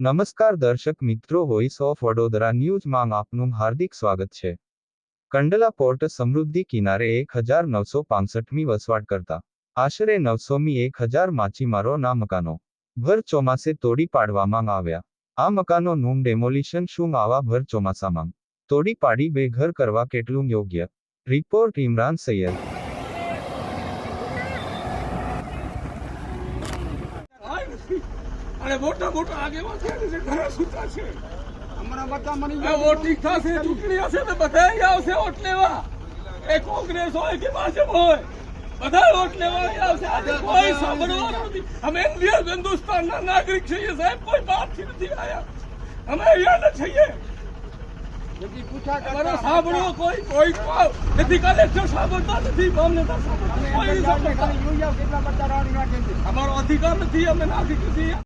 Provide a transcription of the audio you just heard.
નમસ્કાર દર્શક મિત્રો વોઇસ ઓફ વડોદરા ન્યૂઝમાં આપનું હાર્દિક સ્વાગત છે. કંડલા પોર્ટ સમૃદ્ધિ કિનારે એક હજાર નવસો પાસઠમી વસવાટ કરતા આશરે નવસોમી એક હજાર માછીમારોના મકાનો ભર ચોમાસે તોડી પાડવામાં આવ્યા. આ મકાનોનું ડેમોલિશન શું આવા ભર ચોમાસામાં? તોડી પાડી બેઘર કરવા કેટલું યોગ્ય? રિપોર્ટ ઇમરાન સૈયદ. અને મોટા મોટા આગેવાન છે ને જે ઘરે સુતા છે. અમારા બધા મની આ વોટિંગ થશે ચૂંટણી હશે તો બધા આવશે વોટ લેવા. એ કોંગ્રેસ હોય કે ભાજપ હોય બધા વોટ લેવા આવશે. આજે કોઈ સાંભળવાનું નથી. અમે ઇન્ડિયન હિન્દુસ્તાનના નાગરિક છીએ સાહેબ કોઈ બહારથી નથી આવ્યા અમે અહીંયા ન છીએ. સાંભળો કોઈ કોઈ નથી કલેક્ટર સાંભળતા નથી મામલેદાર સાંભળતા અમારો અધિકાર નથી અમે નાગરિક છીએ.